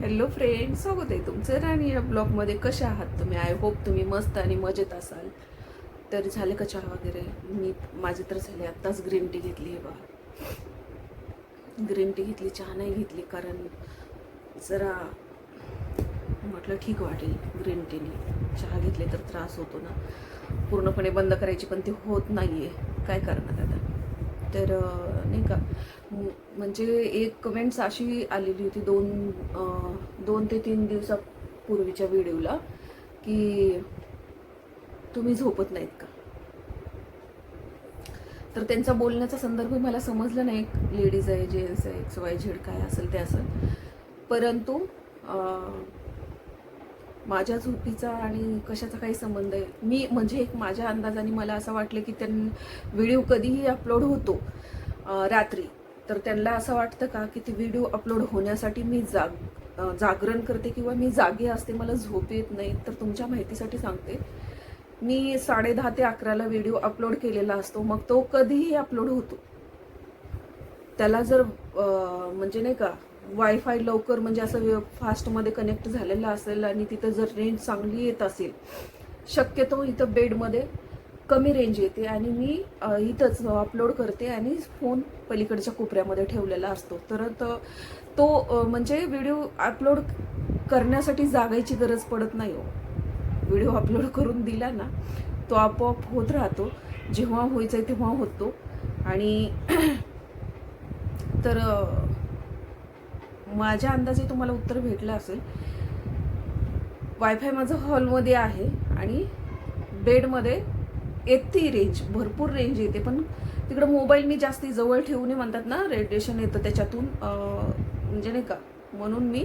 Hello friend स्वागत आहे तुमचं राणी या ब्लॉगमध्ये कसे आहात तुम्ही? आय होप तुम्ही मस्त आणि मजेत असाल. तर झाले का चहा वगैरे? मी माझे तर झाले आत्ताच ग्रीन टी घेतली आहे बा ग्रीन टी घेतली चहा नाही घेतली कारण जरा म्हटलं ठीक वाटेल ग्रीन टीने चहा घेतले तर त्रास होतो ना. पूर्णपणे बंद करायची पण ते होत नाही आहे काय करणार आता? तर नाही का म्हणजे एक कमेंट्स अशी आलेली होती दोन दोन ते तीन दिवसापूर्वीच्या व्हिडिओला की तुम्ही झोपत नाहीत का? तर त्यांचा बोलण्याचा संदर्भ मला समजला नाही लेडीज आहे जेंट्स आहे एक्स वाय झेड काय असेल ते असेल. परंतु माझ्या झोपीचा आणि कशाचा काही संबंध आहे? मी म्हणजे एक माझ्या अंदाजाने मला असं वाटलं की त्यां व्हिडिओ कधीही अपलोड होतो रात्री. तर त्यांना असं वाटतं का की ते व्हिडिओ अपलोड होण्यासाठी मी जाग जागरण करते किंवा मी जागे असते मला झोप येत नाही? तर तुमच्या माहितीसाठी सांगते. मी साडे दहा ते अकराला व्हिडिओ अपलोड केलेला असतो मग तो कधीही अपलोड होतो. त्याला जर म्हणजे नाही का वायफाय लवकर म्हणजे असं फास्टमध्ये कनेक्ट झालेलं असेल आणि तिथं जर रेंज चांगली येत असेल शक्यतो इथं बेडमध्ये कमी रेंज येते आणि मी इथंच अपलोड करते आणि फोन पलीकडच्या कोपऱ्यामध्ये ठेवलेला असतो. तर तो म्हणजे व्हिडिओ अपलोड करण्यासाठी जागायची गरज पडत नाही हो. व्हिडिओ अपलोड करून दिला ना तो आपोआप होत राहतो. जेव्हा व्हायचं आहे तेव्हा होतो. आणि तर माझ्या अंदाजे तुम्हाला उत्तर भेटलं असेल. वायफाय माझं हॉलमध्ये आहे आणि बेडमध्ये येते रेंज भरपूर रेंज येते. पण तिकडं मोबाईल मी जास्ती जवळ ठेवू नये म्हणतात ना रेडिएशन येतं त्याच्यातून म्हणजे नाही का म्हणून मी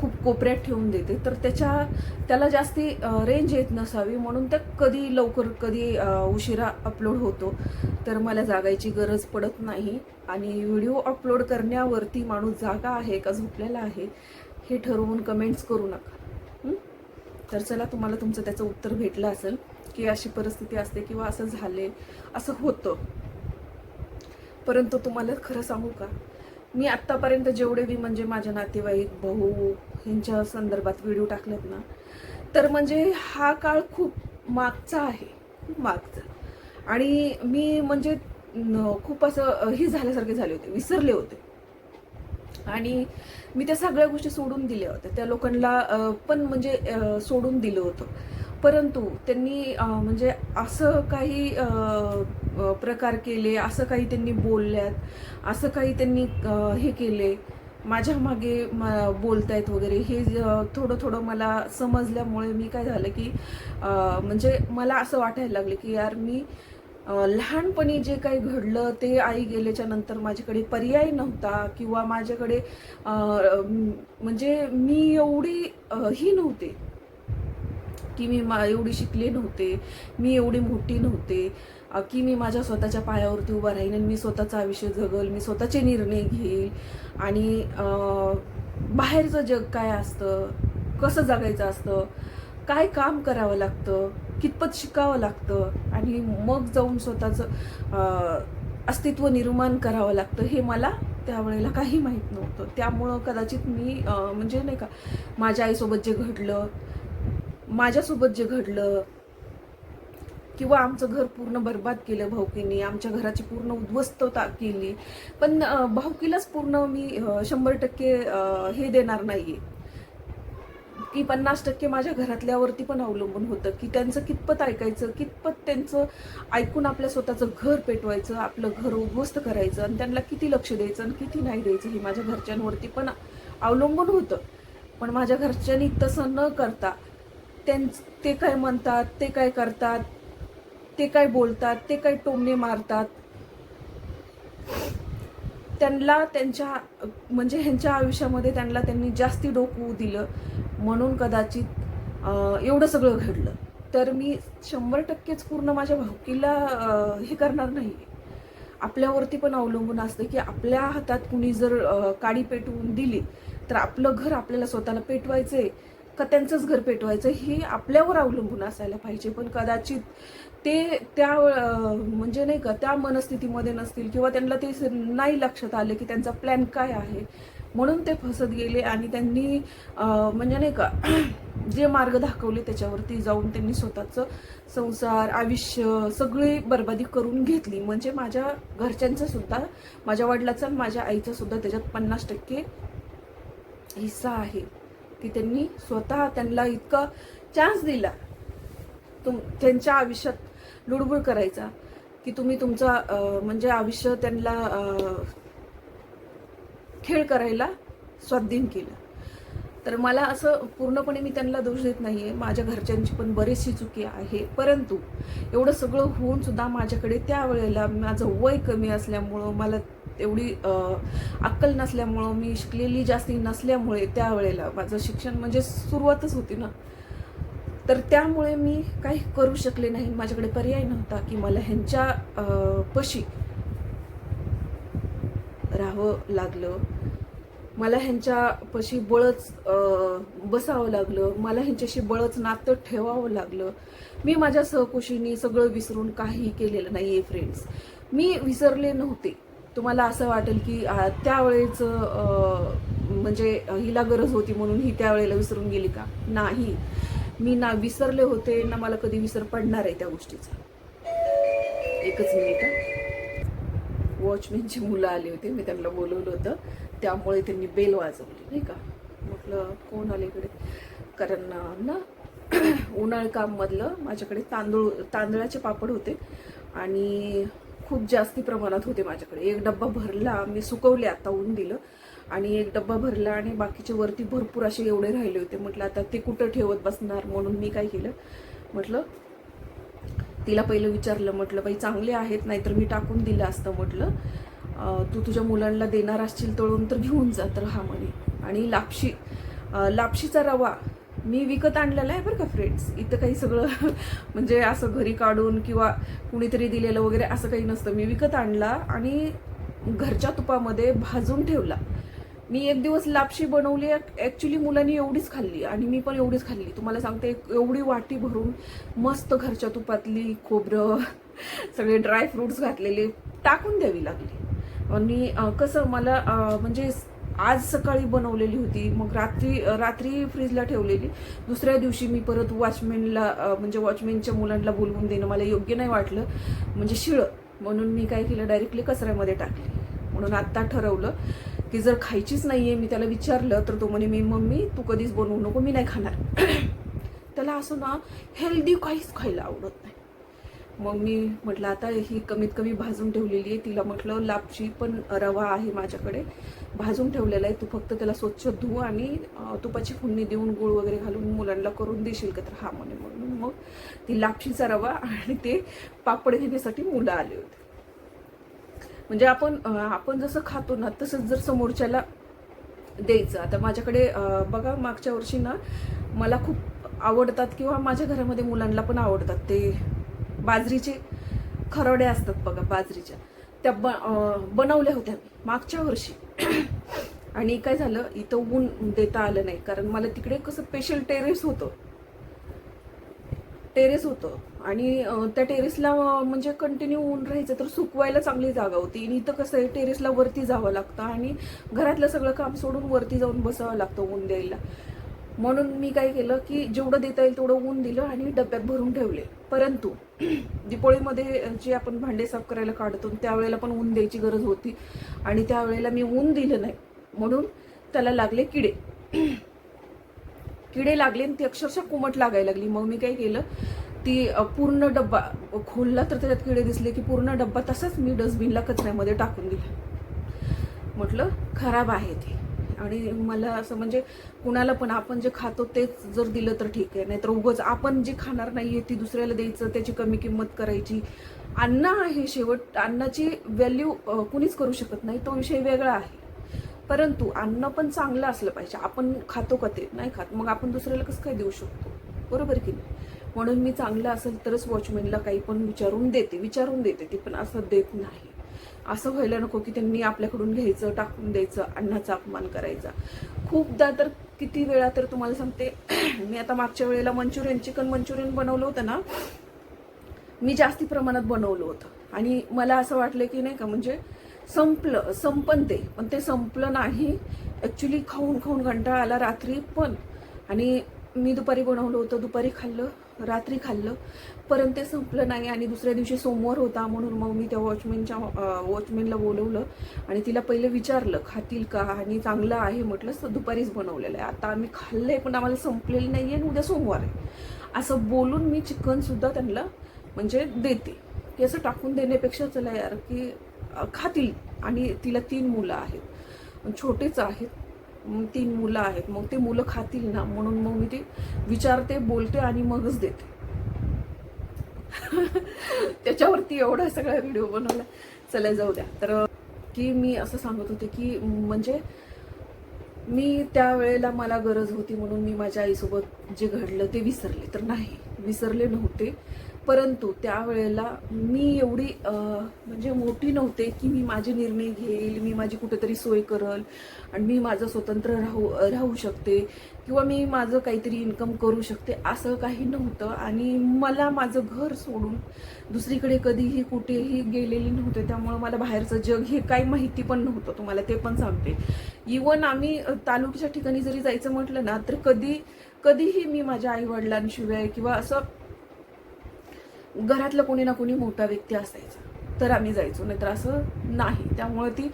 खूप कोपऱ्यात ठेवून देते. तर त्याच्या त्याला जास्ती रेंज येत नसावी म्हणून त्या कधी लवकर कधी उशिरा अपलोड होतो. तर मला जागायची गरज पडत नाही. आणि व्हिडिओ अपलोड करण्यावरती माणूस जागा आहे का झोपलेला आहे हे ठरवून कमेंट्स करू नका. तर चला तुम्हाला तुमचं त्याचं उत्तर भेटलं असेल की अशी परिस्थिती असते किंवा असं झाले असं होतं. परंतु तुम्हाला खरं सांगू का? मी आत्तापर्यंत जेवढे बी म्हणजे माझ्या नातेवाईक भाऊ ह्यांच्या संदर्भात व्हिडिओ टाकलेत ना तर म्हणजे हा काळ खूप मागचा आहे. खूप मागचा. आणि मी म्हणजे खूप असं हे झाल्यासारखे झाले होते विसरले होते. आणि मी त्या सगळ्या गोष्टी सोडून दिल्या होत्या. त्या लोकांना पण म्हणजे सोडून दिलं होतं. परंतु त्यांनी म्हणजे असं काही प्रकार केले असं काही त्यांनी बोलल्यात असं काही त्यांनी हे केले माझ्या मागे म- बोलतायत वगैरे हे ज- थोडं थोडं मला समजल्यामुळे मी काय झालं की म्हणजे मला असं वाटायला लागलं की यार मी लहानपणी जे काही घडलं ते आई गेल्याच्यानंतर माझ्याकडे पर्याय नव्हता किंवा माझ्याकडे म्हणजे मी एवढी ही नव्हते. की मी मा एवढी शिकले नव्हते मी एवढी मोठी नव्हते की मी माझ्या स्वतःच्या पायावरती उभा राहीन आणि मी स्वतःचं आयुष्य जगल मी स्वतःचे निर्णय घेईल. आणि बाहेरचं जग काय असतं? कसं जगायचं असतं? काय काम करावं लागतं? कितपत शिकावं लागतं? आणि मग जाऊन स्वतःचं अस्तित्व निर्माण करावं लागतं हे मला त्यावेळेला काही माहीत नव्हतं. त्यामुळं कदाचित मी म्हणजे नाही का माझ्या आईसोबत जे घडलं माझ्यासोबत जे घडलं किंवा आमचं घर पूर्ण बर्बाद केलं भाऊकीने आमच्या घराची पूर्ण उद्ध्वस्तता केली पण भाऊकीलाच पूर्ण मी शंभर टक्के हे देणार नाहीये. की पन्नास टक्के माझ्या घरातल्यावरती पण अवलंबून होतं की त्यांचं कितपत ऐकायचं कितपत त्यांचं ऐकून आपल्या स्वतःचं घर पेटवायचं आपलं घर उद्ध्वस्त करायचं आणि त्यांना किती लक्ष द्यायचं आणि किती नाही द्यायचं हे माझ्या घरच्यांवरती पण अवलंबून होतं. पण माझ्या घरच्यांनी तसं न करता त्यां ते काय म्हणतात ते काय करतात ते काय बोलतात ते काय टोमणे मारतात. त्यांना त्यांच्या म्हणजे ह्यांच्या आयुष्यामध्ये त्यांना त्यांनी जास्ती डोकू दिलं. म्हणून कदाचित एवढं सगळं घडलं. तर मी शंभर टक्केच पूर्ण माझ्या भावकीला हे करणार नाही. आपल्यावरती पण अवलंबून असतं की आपल्या हातात कुणी जर काडी पेटवून दिली तर आपलं घर आपल्याला स्वतःला पेटवायचं आहे का त्यांचंच घर पेटवायचं हे आपल्यावर अवलंबून असायला पाहिजे. पण कदाचित ते त्या म्हणजे नाही का त्या मनस्थितीमध्ये नसतील किंवा त्यांना ते नाही लक्षात आलं की त्यांचा प्लॅन काय आहे. म्हणून ते फसत गेले आणि त्यांनी म्हणजे नाही का जे मार्ग दाखवले त्याच्यावरती जाऊन त्यांनी स्वतःचं संसार आयुष्य सगळी बरबादी करून घेतली. म्हणजे माझ्या घरच्यांचं सुद्धा माझ्या वडिलाचा आणि माझ्या आईचा सुद्धा त्याच्यात पन्नास टक्के हिस्सा आहे. की त्यांनी स्वतः त्यांना इतका चान्स दिला. तुम त्यांच्या आयुष्यात लुडबुड करायचा की तुम्ही तुमचा म्हणजे आयुष्य त्यांना खेळ करायला स्वाधीन केलं. तर मला असं पूर्णपणे मी त्यांना दोष देत नाही आहे माझ्या घरच्यांची पण बरीचशी चुकी आहे. परंतु एवढं सगळं होऊन सुद्धा माझ्याकडे त्यावेळेला माझं वय कमी असल्यामुळं मला एवढी अक्कल नसल्यामुळं मी शिकलेली जास्ती नसल्यामुळे त्यावेळेला माझं शिक्षण म्हणजे सुरुवातच होती ना. तर त्यामुळे मी काही करू शकले नाही. माझ्याकडे पर्याय नव्हता की मला ह्यांच्या पशी राहावं लागलं. मला ह्यांच्या पशी बळच बसावं लागलं. मला ह्यांच्याशी बळच नातं ठेवावं लागलं. मी माझ्या सहकुशीनी सगळं विसरून काही केलेलं नाही आहे फ्रेंड्स मी विसरले नव्हते. तुम्हाला असं वाटेल की त्यावेळेचं त्यावेळेच म्हणजे हिला गरज होती म्हणून ही त्यावेळेला विसरून गेली का? नाही. मी ना विसरले होते ना मला कधी विसर पडणार आहे त्या गोष्टीचा. एकच मिनिट का वॉचमॅनची मुलं आली होती मी त्यांना बोलवलं होतं. त्यामुळे त्यांनी बेल वाजवली नाही का? म्हटलं कोण आले इकडे? कारण ना उन्हाळ काममधलं माझ्याकडे तांदूळ तांदळाचे पापड होते. आणि खूप जास्ती प्रमाणात होते माझ्याकडे. एक डब्बा भरला मी सुकवले आता ऊन दिलं. आणि एक डब्बा भरला आणि बाकीचे वरती भरपूर असे एवढे राहिले होते. म्हटलं आता ते कुठं ठेवत बसणार म्हणून मी काय केलं? म्हटलं तिला पहिलं विचारलं म्हटलं बाई चांगले आहेत नाहीतर मी टाकून दिलं असतं. म्हटलं तू तुझ्या मुलांना देणार असशील तळून तर घेऊन जा. तर हा म्हणे. आणि लापशी लापशीचा रवा मी विकत आणलेला आहे बरं का फ्रेंड्स इथं काही सगळं म्हणजे असं घरी काढून किंवा कुणीतरी दिलेलं वगैरे असं काही नसतं. मी विकत आणला आणि घरच्या तुपामध्ये भाजून ठेवला. मी एक दिवस लापशी बनवली. ॲक्च्युली मुलांनी एवढीच खाल्ली आणि मी पण एवढीच खाल्ली. तुम्हाला सांगते एक एवढी वाटी भरून मस्त घरच्या तुपातली खोबरं सगळे ड्रायफ्रूट्स घातलेले टाकून द्यावी लागली. आणि कसं मला म्हणजे आज सकाळी बनवलेली होती मग रात्री रात्री फ्रीजला ठेवलेली. दुसऱ्या दिवशी मी परत वॉचमॅनला म्हणजे वॉचमॅनच्या मुलांना बोलवून देणं मला योग्य नाही वाटलं. म्हणजे शिळं म्हणून मी काय केलं डायरेक्टली कचऱ्यामध्ये टाकली. म्हणून आत्ता ठरवलं की जर खायचीच नाही आहे मी त्याला विचारलं तर तो म्हणे मी मम्मी तू कधीच बनवू नको मी नाही खाणार. त्याला असं ना हेल्दी काहीच खायला आवडत नाही. मग मी म्हटलं आता ही कमीत कमी भाजून ठेवलेली आहे. तिला म्हटलं लापशी पण रवा आहे माझ्याकडे. भाजून ठेवलेला आहे. तू फक्त त्याला स्वच्छ धुव आणि तुपाची फुडणी देऊन गुळ वगैरे घालून मुलांना करून देशील का? तर हा म्हणे म्हणून मग ती लापशीचा रवा आणि ते पापड घेण्यासाठी मुलं आले होते. म्हणजे आपण आपण जसं खातो ना तसंच जर समोरच्याला द्यायचं. आता माझ्याकडे बघा मागच्या वर्षी ना मला खूप आवडतात किंवा माझ्या घरामध्ये मुलांना पण आवडतात. ते बाजरीचे खरवडे असतात बघा बाजरीच्या. त्या ब बनवल्या होत्या मागच्या वर्षी. आणि काय झालं इथं ऊन देता आलं नाही. कारण मला तिकडे कसं स्पेशल टेरेस होतं. टेरेस होतं. आणि त्या टेरेसला म्हणजे कंटिन्यू ऊन राहायचं तर सुकवायला चांगली जागा होती. आणि इथं कसं आहे टेरेसला वरती जावं लागतं. आणि घरातलं सगळं काम सोडून वरती जाऊन बसावं लागतं ऊन द्यायला. म्हणून मी काय केलं की जेवढं देता येईल तेवढं ऊन दिलं आणि डब्यात भरून ठेवले. परंतु दिपोळीमध्ये जे आपण भांडे साफ करायला काढतो त्यावेळेला पण ऊन द्यायची गरज होती. आणि त्यावेळेला मी ऊन दिलं नाही. म्हणून त्याला लागले किडे. किडे लागले आणि ती अक्षरशः कुमट लागायला लागली. मग मी काय केलं ती पूर्ण डब्बा खोलला तर त्याच्यात किडे दिसले की पूर्ण डब्बा तसाच मी डस्टबिनला कचऱ्यामध्ये टाकून दिला. म्हटलं खराब आहे ती. आणि मला असं म्हणजे कुणाला पण आपण जे खातो तेच जर दिलं तर ठीक आहे. नाहीतर उगंच आपण जे खाणार नाही आहे ती दुसऱ्याला द्यायचं त्याची कमी किंमत करायची. अन्न आहे शेवट. अन्नाची व्हॅल्यू कुणीच करू शकत नाही. तो विषय वेगळा आहे. परंतु अन्न पण चांगलं असलं पाहिजे. आपण खातो का ते? नाही खात. मग आपण दुसऱ्याला कसं काय देऊ शकतो? बरोबर की नाही? म्हणून मी चांगलं असेल तरच वॉचमॅनला काही पण विचारून देते. विचारून देते. ती पण असं देत नाही. असं व्हायला नको की त्यांनी आपल्याकडून घ्यायचं टाकून द्यायचं अन्नाचा अपमान करायचा. खूपदा तर किती वेळा तर तुम्हाला सांगते मी आता मागच्या वेळेला मंचुरियन चिकन मंचुरियन बनवलं होतं ना मी जास्ती प्रमाणात बनवलं होतं. आणि मला असं वाटलं की नाही का म्हणजे संपलं संपन ते. पण ते संपलं नाही. ॲक्च्युली खाऊन खाऊन घंटाळा आला रात्री पण. आणि मी दुपारी बनवलं होतं दुपारी खाल्लं. रात्री खाल्लं. परंतु ते संपलं नाही आणि दुसऱ्या दिवशी सोमवार होता म्हणून मग मी त्या वॉचमॅनच्या वॉचमॅनला बोलवलं आणि तिला पहिले विचारलं खातील का? आणि चांगलं आहे? म्हटलं तर दुपारीच बनवलेलं आहे. आता आम्ही खाल्लं आहे पण आम्हाला संपलेलं नाही आहे आणि उद्या सोमवार आहे. असं बोलून मी चिकनसुद्धा त्यांना म्हणजे देते. की असं टाकून देण्यापेक्षा चला यार की खातील आणि तिला तीन मुलं आहेत. छोटेच आहेत. तीन मुलं आहेत. मग ते मुलं खातील ना. म्हणून मग मी ते विचारते बोलते आणि मगच देते. त्याच्यावरती एवढा सगळा व्हिडिओ बनवला. चला जाऊ द्या. तर की मी असं सांगत होते की म्हणजे मी त्यावेळेला मला गरज होती म्हणून मी माझ्या आईसोबत जे घडलं ते विसरले. तर नाही विसरले नव्हते. परंतु त्यावेळेला मी एवढी म्हणजे मोठी नव्हते की मी माझे निर्णय घेईल मी माझी कुठेतरी सोय करल आणि मी माझं स्वतंत्र राहू राहू शकते किंवा मी माझं काहीतरी इन्कम करू शकते असं काही नव्हतं. आणि मला माझं घर सोडून दुसरीकडे कधीही कुठेही गेलेली नव्हते. त्यामुळं मला बाहेरचं जग हे काही माहिती पण नव्हतं. तुम्हाला ते पण सांगते. इवन आम्ही तालुक्याच्या ठिकाणी जरी जायचं म्हटलं ना तर कधी कधीही मी माझ्या आईवडिलांशिवाय किंवा असं घरातलं कोणी ना कोणी मोठा व्यक्ती असायचा. तर आम्ही जायचो नाहीतर असं नाही. त्यामुळे ती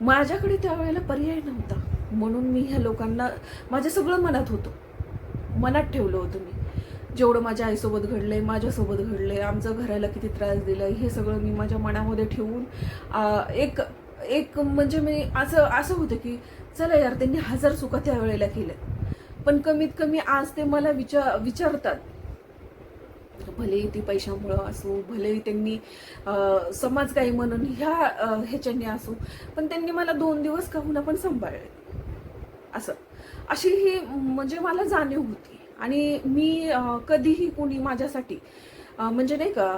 माझ्याकडे त्यावेळेला पर्याय नव्हता. म्हणून मी ह्या लोकांना माझं सगळं मनात होतं. मनात ठेवलं होतं मी. जेवढं माझ्या आईसोबत घडलंय माझ्यासोबत घडलंय आमचं घराला किती त्रास दिला हे सगळं मी माझ्या मनामध्ये ठेवून एक एक म्हणजे मी असं असं होतं की चला यार त्यांनी हजार चुका त्या वेळेला केल्या पण कमीत कमी आज ते मला विचार विचारतात. भलेही ती पैशामुळं असो भलेही त्यांनी समाज काही म्हणून ह्या अं, ह्याच्याने असो पण त्यांनी मला दोन दिवस काहून आपण पण सांभाळले. असं. अशी ही म्हणजे मला जाणीव होती. आणि मी कधीही कोणी माझ्यासाठी म्हणजे नाही का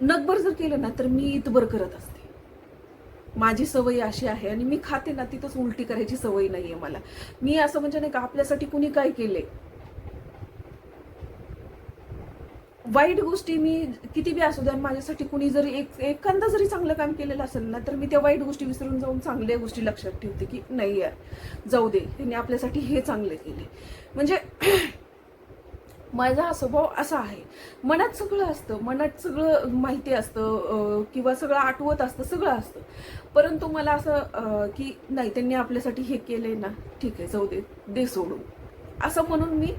नकभर जर केलं ना तर मी इतबर करत असते. माझी सवय अशी आहे आणि मी खाते ना तिथंच उलटी करायची सवय नाहीये मला. मी असं म्हणजे नाही का आपल्यासाठी कुणी काय केले वाईट गोष्टी मी किती बी असू द्या माझ्यासाठी कुणी जरी एक एखादा जरी चांगलं काम केलेलं असेल ना तर मी त्या वाईट गोष्टी विसरून जाऊन चांगल्या गोष्टी लक्षात ठेवते की नाही यार जाऊ दे त्यांनी आपल्यासाठी हे चांगले केले. म्हणजे माझा हा स्वभाव असा आहे मनात सगळं असतं मनात सगळं माहिती असतं किंवा सगळं आठवत असतं सगळं असतं. परंतु मला असं की नाही त्यांनी आपल्यासाठी हे केलंय ना ठीक आहे जाऊ दे दे सोडून. असं म्हणून मी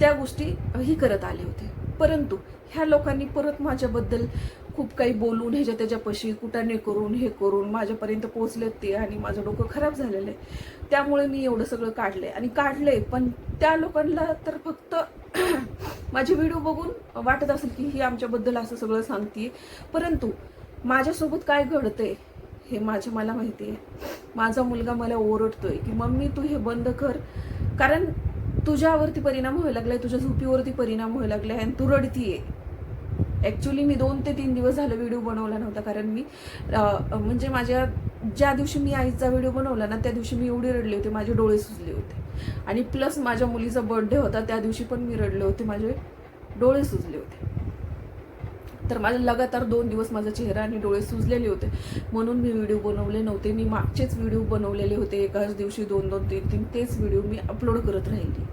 त्या गोष्टी ही करत आले होते. परंतु ह्या लोकांनी परत माझ्याबद्दल खूप काही बोलून ह्याच्या त्याच्यापाशी कुटाने करून हे करून माझ्यापर्यंत पोहोचलेत ते आणि माझं डोकं खराब झालेलं आहे. त्यामुळे मी एवढं सगळं काढलंय आणि काढलंय पण त्या लोकांना तर फक्त माझे व्हिडिओ बघून वाटत असेल की ही आमच्याबद्दल असं सगळं सांगते परंतु माझ्यासोबत काय घडतंय हे माझ्या मला माहिती आहे. माझा मुलगा मला ओरडतोय की मम्मी तू हे बंद कर. कारण तुझ्यावरती परिणाम व्हायला लागलाय तुझ्या झोपीवरती परिणाम व्हायला लागलाय आणि तू रडतीये ॲक्च्युली मी दोन ते तीन दिवस झालं व्हिडिओ बनवला नव्हता कारण मी म्हणजे माझ्या ज्या दिवशी मी आईचा व्हिडिओ बनवला ना त्या दिवशी मी एवढी रडले होते माझे डोळे सुजले होते. आणि प्लस माझ्या मुलीचा बर्थडे होता त्या दिवशी पण मी रडले होते माझे डोळे सुजले होते. तर माझे लगातार दोन दिवस माझा चेहरा आणि डोळे सुजलेले होते. म्हणून मी व्हिडिओ बनवले नव्हते मी मागचेच व्हिडिओ बनवलेले होते एकाच दिवशी दोन दोन तीन तीन तेच व्हिडिओ मी अपलोड करत राहिली.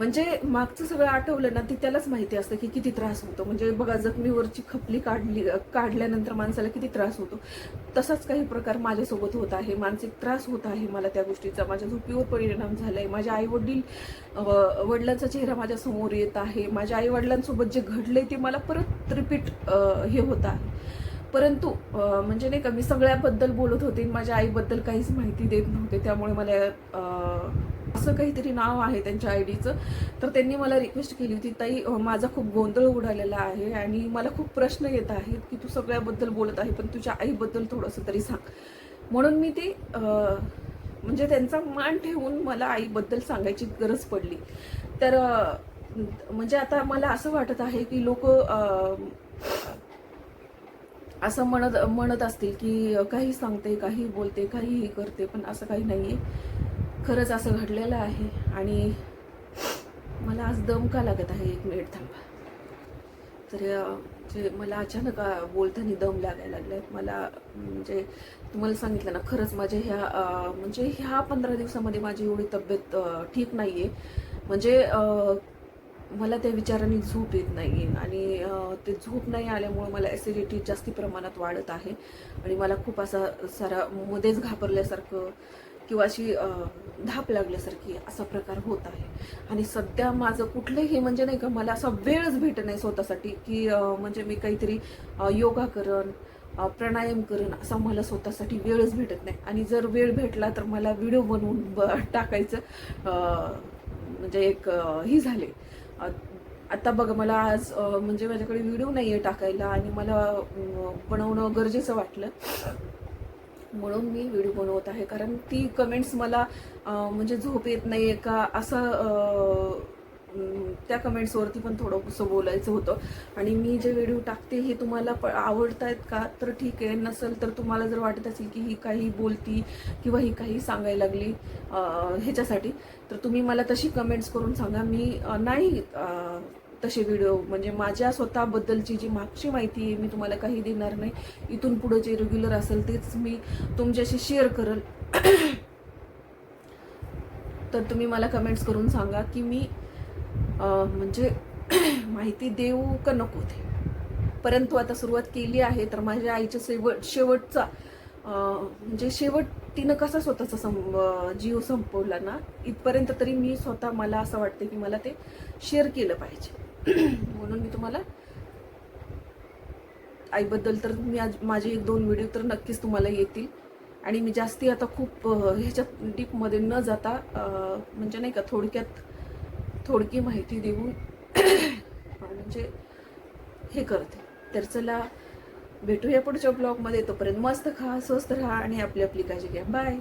म्हणजे मागचं सगळं आठवलं ना ती त्यालाच माहिती असतं की किती त्रास होतो. म्हणजे बघा जखमीवरची खपली काढली काढल्यानंतर माणसाला किती त्रास होतो. तसाच काही प्रकार माझ्यासोबत होत आहे. मानसिक त्रास होत आहे मला त्या गोष्टीचा. माझ्या झोपीवर परिणाम झाला आहे माझ्या आई वडील वडिलांचा चेहरा माझ्यासमोर येत आहे. माझ्या आई वडिलांसोबत जे घडलंय ते मला परत रिपीट हे होत आहे. परंतु म्हणजे नाही का मी सगळ्याबद्दल बोलत होते. माझ्या आईबद्दल काहीच माहिती देत नव्हते. त्यामुळे मला असं काहीतरी नाव आहे त्यांच्या आय डीचं. तर त्यांनी मला रिक्वेस्ट केली होती ताई माझा खूप गोंधळ उडालेला आहे आणि मला खूप प्रश्न येत आहेत की तू सगळ्याबद्दल बोलत आहे पण तुझ्या आईबद्दल थोडंसं तरी सांग. म्हणून मी ते म्हणजे त्यांचा मान ठेवून मला आईबद्दल सांगायची गरज पडली. तर म्हणजे आता मला असं वाटत आहे की लोक असं म्हणत म्हणत असतील की काही सांगते काही बोलते काहीही करते पण असं काही नाही आहे खरंच असं घडलेलं आहे आणि मला आज दम का लागत आहे एक मिनिट थांबा. तर जे मला अचानक बोलताना दम लागायला लागलाय मला म्हणजे तुम्हाला सांगितलं ना खरंच माझ्या ह्या म्हणजे ह्या पंधरा दिवसामध्ये माझी एवढी तब्येत ठीक नाही आहे म्हणजे मला त्या विचाराने झोप येत नाही आणि ते झोप नाही आल्यामुळे मला ॲसिडिटी जास्ती प्रमाणात वाढत आहे आणि मला खूप असा सारा मध्येच घाबरल्यासारखं किंवा अशी धाप लागल्यासारखी असा प्रकार होत आहे. आणि सध्या माझं कुठलंही म्हणजे नाही का मला असा वेळच भेटत नाही स्वतःसाठी की म्हणजे मी काहीतरी योगा करण प्राणायाम करण असा मला स्वतःसाठी वेळच भेटत नाही. आणि जर वेळ भेटला तर मला व्हिडिओ बनवून ब टाकायचं म्हणजे एक ही झाले. आता बघा मला आज म्हणजे माझ्याकडे व्हिडिओ नाही आहे टाकायला आणि मला बनवणं गरजेचं वाटलं. म्हणून मी व्हिडिओ बनवत आहे. कारण ती कमेंट्स मला म्हणजे झोप येत नाही आहे का असं त्या कमेंट्सवरती पण थोडंसं बोलायचं होतं. आणि मी जे व्हिडिओ टाकते हे तुम्हाला प आवडत आहेत का? तर ठीक आहे. नसेल तर तुम्हाला जर वाटत असेल की ही काही बोलती किंवा ही काही सांगायला लागली ह्याच्यासाठी तर तुम्ही मला तशी कमेंट्स करून सांगा. मी नाही तसे व्हिडिओ म्हणजे माझ्या स्वतःबद्दलची जी मागची माहिती आहे मी तुम्हाला काही देणार नाही. इथून पुढे जे रेग्युलर असेल तेच मी तुमच्याशी शेअर करेल. तर तुम्ही मला कमेंट्स करून सांगा की मी म्हणजे माहिती देऊ का नको ते? परंतु आता सुरुवात केली आहे तर माझ्या आईच्या शेवट शेवटचा म्हणजे शेवट तिनं कसा स्वतःचा सं जीव संपवला ना इथपर्यंत तरी मी स्वतः मला असं वाटतं की मला ते शेअर केलं पाहिजे. म्हणून मी तुम्हाला आईबद्दल तर मी आज माझे एक दोन व्हिडिओ तर नक्कीच तुम्हाला येतील. आणि मी जास्ती आता खूप ह्याच्यात डीपमध्ये न जाता म्हणजे नाही का थोडक्यात थोडकी माहिती देऊन म्हणजे हे करते. तर चला भेटूया पुढच्या ब्लॉगमध्ये तोपर्यंत मस्त खा स्वस्त राहा आणि आपली आपली काळजी घ्या. बाय